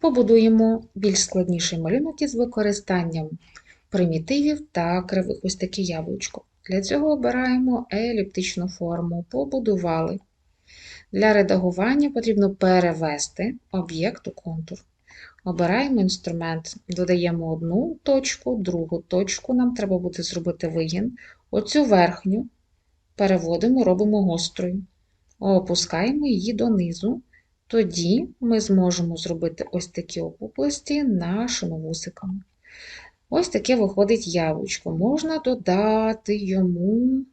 Побудуємо більш складніший малюнок із використанням примітивів та кривих. Ось таке яблучко. Для цього обираємо еліптичну форму. Побудували. Для редагування потрібно перевести об'єкт у контур. Обираємо інструмент, додаємо одну точку, другу точку. Нам треба буде зробити вигін. Оцю верхню переводимо, робимо гострою. Опускаємо її донизу. Тоді ми зможемо зробити ось такі опуклості нашими вусиками. Ось таке виходить яблучко. Можна додати йому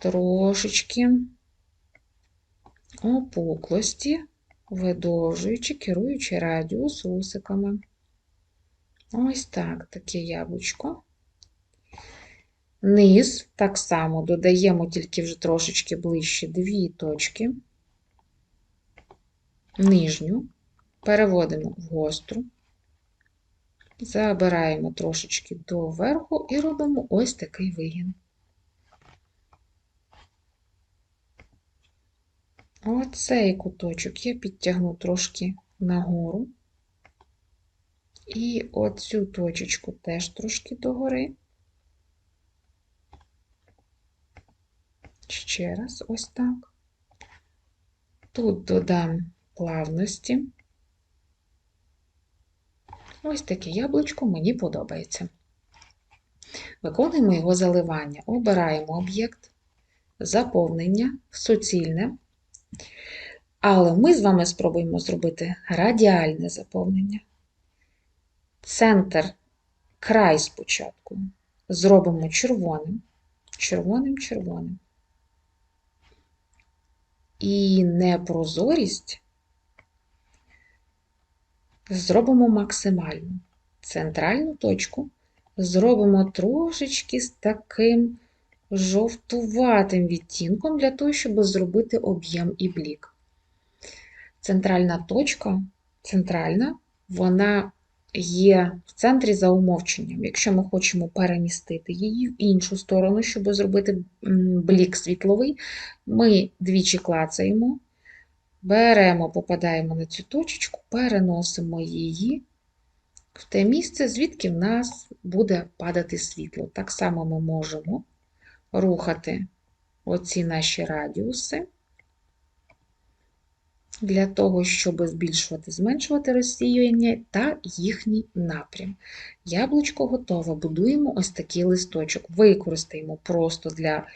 трошечки опуклості, видовжуючи, керуючи радіус вусиками. Ось так, таке яблучко. Низ так само додаємо тільки вже трошечки ближче дві точки, нижню, переводимо в гостру, забираємо трошечки доверху і робимо ось такий вигін. Оцей куточок я підтягну трошки нагору. І оцю точечку теж трошки догори. Ще раз ось так. Тут додам плавності. Ось таке яблучко мені подобається. Виконуємо його заливання. Обираємо об'єкт, заповнення, суцільне. Але ми з вами спробуємо зробити радіальне заповнення. Центр, край спочатку зробимо червоним, червоним, червоним. І непрозорість зробимо максимальну. Центральну точку зробимо трошечки з таким жовтуватим відтінком для того, щоб зробити об'єм і блік. Центральна точка, центральна, вона є в центрі за умовченням. Якщо ми хочемо перемістити її в іншу сторону, щоб зробити блік світловий, ми двічі клацаємо, беремо, попадаємо на цю точечку, переносимо її в те місце, звідки в нас буде падати світло. Так само ми можемо рухати оці наші радіуси для того, щоб збільшувати, зменшувати розсіювання та їхній напрям. Яблучко готове. Будуємо ось такий листочок. Використаємо просто для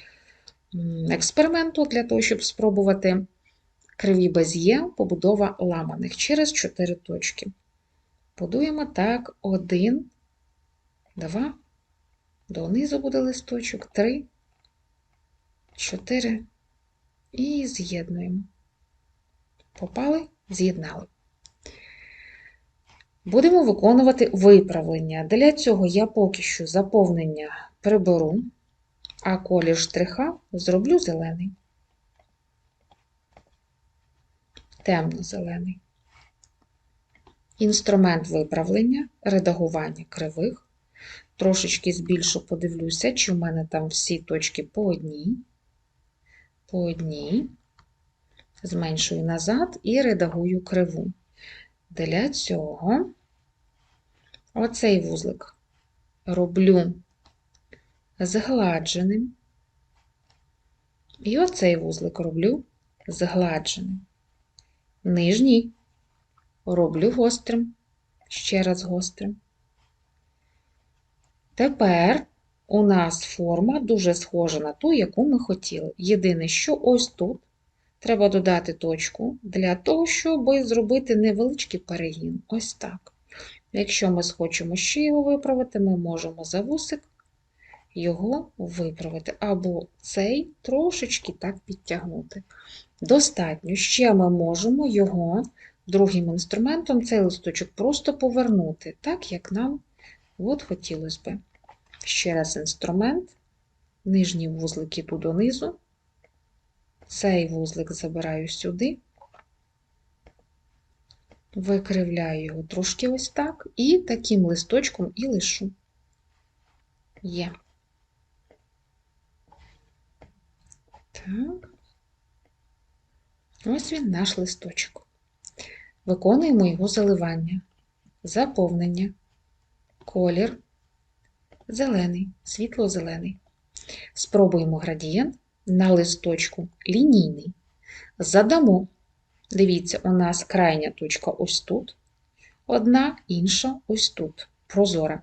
експерименту, для того, щоб спробувати криві без'є, побудова ламаних через 4 точки. Будуємо так, 1, 2, донизу буде листочок, 3, 4 і з'єднуємо. Попали, з'єднали. Будемо виконувати виправлення. Для цього я поки що заповнення приберу, а колір штриха зроблю зелений, темно-зелений. Інструмент виправлення, редагування кривих. Трошечки збільшу, подивлюся, чи в мене там всі точки по одній, по одній зменшую назад і редагую криву. Для цього оцей вузлик роблю згладженим, і оцей вузлик роблю згладженим. Нижній роблю гострим, ще раз гострим. Тепер у нас форма дуже схожа на ту, яку ми хотіли. Єдине, що ось тут Треба додати точку для того, щоб зробити невеличкий перегін. Ось так. Якщо ми схочемо ще його виправити, ми можемо за вусик його виправити, або цей трошечки так підтягнути. Достатньо. Ще ми можемо його другим інструментом, цей листочок просто повернути, так, як нам от хотілося би. Ще раз інструмент, нижні вузлики тут донизу. Цей вузлик забираю сюди, викривляю його трошки ось так, і таким листочком і лишу. Є. Так. Ось він наш листочок. Виконуємо його заливання, заповнення, колір, зелений, світло-зелений. Спробуємо градієнт на листочку лінійний. Задамо. Дивіться, у нас крайня точка ось тут, одна, інша ось тут, прозора.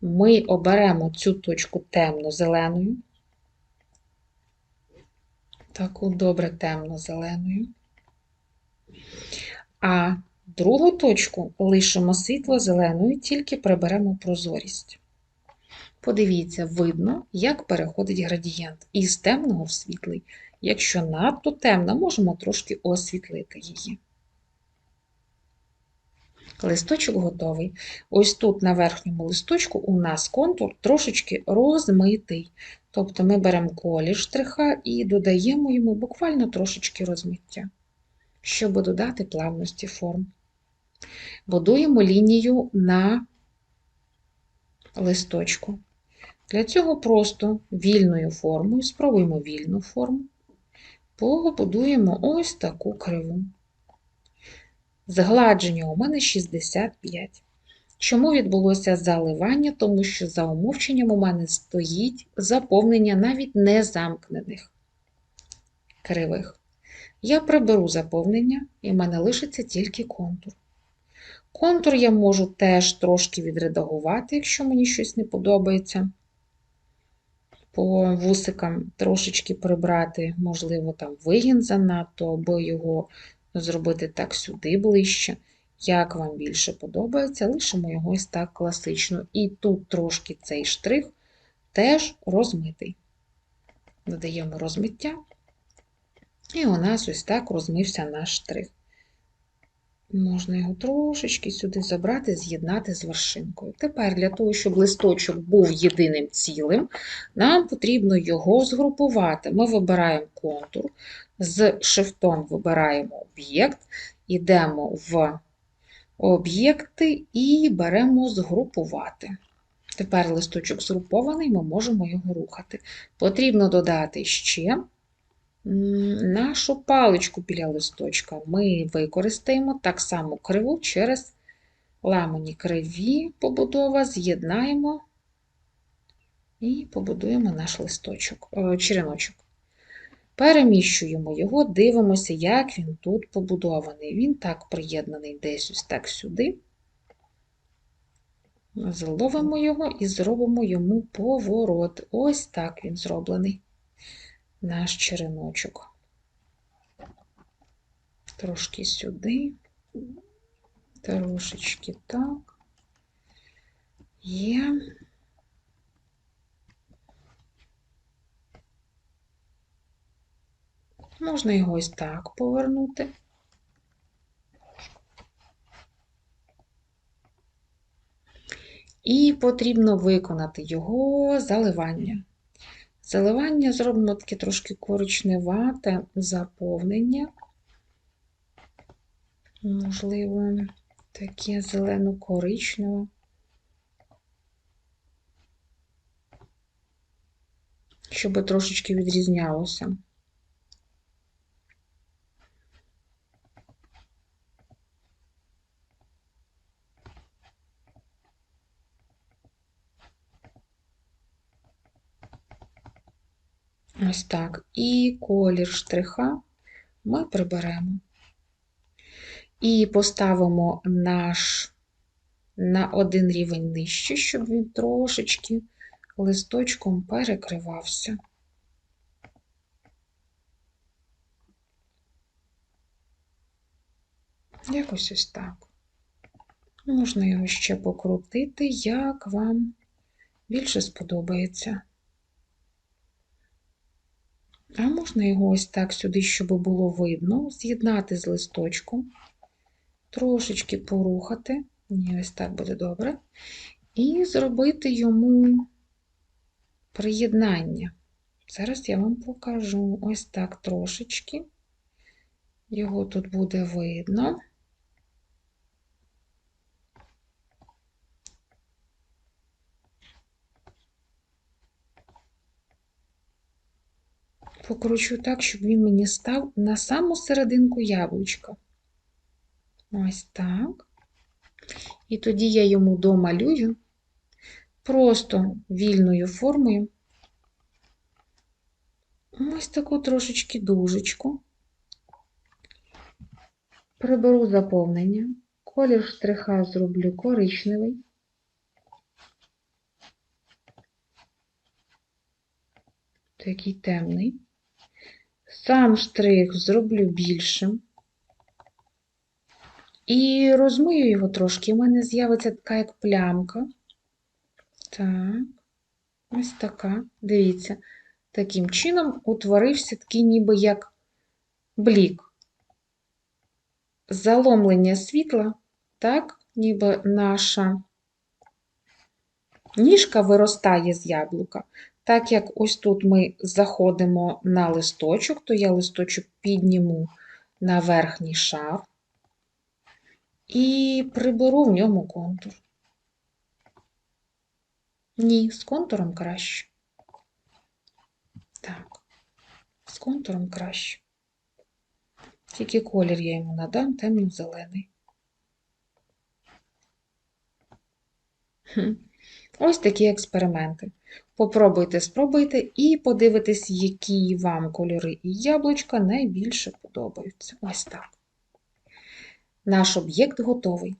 Ми оберемо цю точку темно-зеленою, таку добре темно-зеленою. А другу точку лишимо світло-зеленою, тільки приберемо прозорість. Подивіться, видно, як переходить градієнт із темного в світлий. Якщо надто темна, можемо трошки освітлити її. Листочок готовий. Ось тут на верхньому листочку у нас контур трошечки розмитий. Тобто ми беремо колір штриха і додаємо йому буквально трошечки розмиття, щоб додати плавності форм. Будуємо лінію на листочку. Для цього просто вільною формою, спробуємо вільну форму, побудуємо ось таку криву. Згладження у мене 65. Чому відбулося заливання? Тому що за умовченням у мене стоїть заповнення навіть незамкнених кривих. Я приберу заповнення, і в мене лишиться тільки контур. Контур я можу теж трошки відредагувати, якщо мені щось не подобається. По вусикам трошечки прибрати, можливо, там вигін занадто, або його зробити так сюди ближче. Як вам більше подобається, лишимо його ось так класично. І тут трошки цей штрих теж розмитий. Додаємо розмиття, і у нас ось так розмився наш штрих. Можна його трошечки сюди забрати, з'єднати з вершинкою. Тепер для того, щоб листочок був єдиним цілим, нам потрібно його згрупувати. Ми вибираємо контур, з шифтом вибираємо об'єкт, йдемо в об'єкти і беремо згрупувати. Тепер листочок згрупований, ми можемо його рухати. Потрібно додати ще нашу паличку біля листочка. Ми використаємо так само криву через ламані криві побудова, з'єднаємо і побудуємо наш листочок, е, череночок. Переміщуємо його, дивимося, як він тут побудований. Він так приєднаний десь ось так сюди. Зловимо його і зробимо йому поворот. Ось так він зроблений, наш череночок. Трошки сюди, трошечки так. Є. Можна його ось так повернути. І потрібно виконати його заливання. Заливання зробимо таке трошки коричневате заповнення, можливо, таке зелено-коричневе. Щоб трошечки відрізнялося. Ось так. І колір штриха ми приберемо. І поставимо наш на один рівень нижче, щоб він трошечки листочком перекривався. Якось ось так. Можна його ще покрутити, як вам більше сподобається. А можна його ось так сюди, щоб було видно, з'єднати з листочком, трошечки порухати, ні, ось так буде добре, і зробити йому приєднання. Зараз я вам покажу ось так трошечки. Його тут буде видно. Покручу так, щоб він мені став на саму серединку яблучка. Ось так. І тоді я йому домалюю просто вільною формою. Ось таку трошечки дужечку. Приберу заповнення. Колір штриха зроблю коричневий. Такий темний. Сам штрих зроблю більшим. І розмию його трошки. У мене з'явиться така як плямка. Так, ось така. Дивіться, таким чином утворився такий ніби як блік. Заломлення світла, так, ніби наша ніжка виростає з яблука. Так як ось тут ми заходимо на листочок, то я листочок підніму на верхній шар і приберу в ньому контур. Ні, з контуром краще. Так, з контуром краще. Тільки колір я йому надам темно-зелений. Ось такі експерименти. Попробуйте, спробуйте і подивитесь, які вам кольори і яблучка найбільше подобаються. Ось так. Наш об'єкт готовий.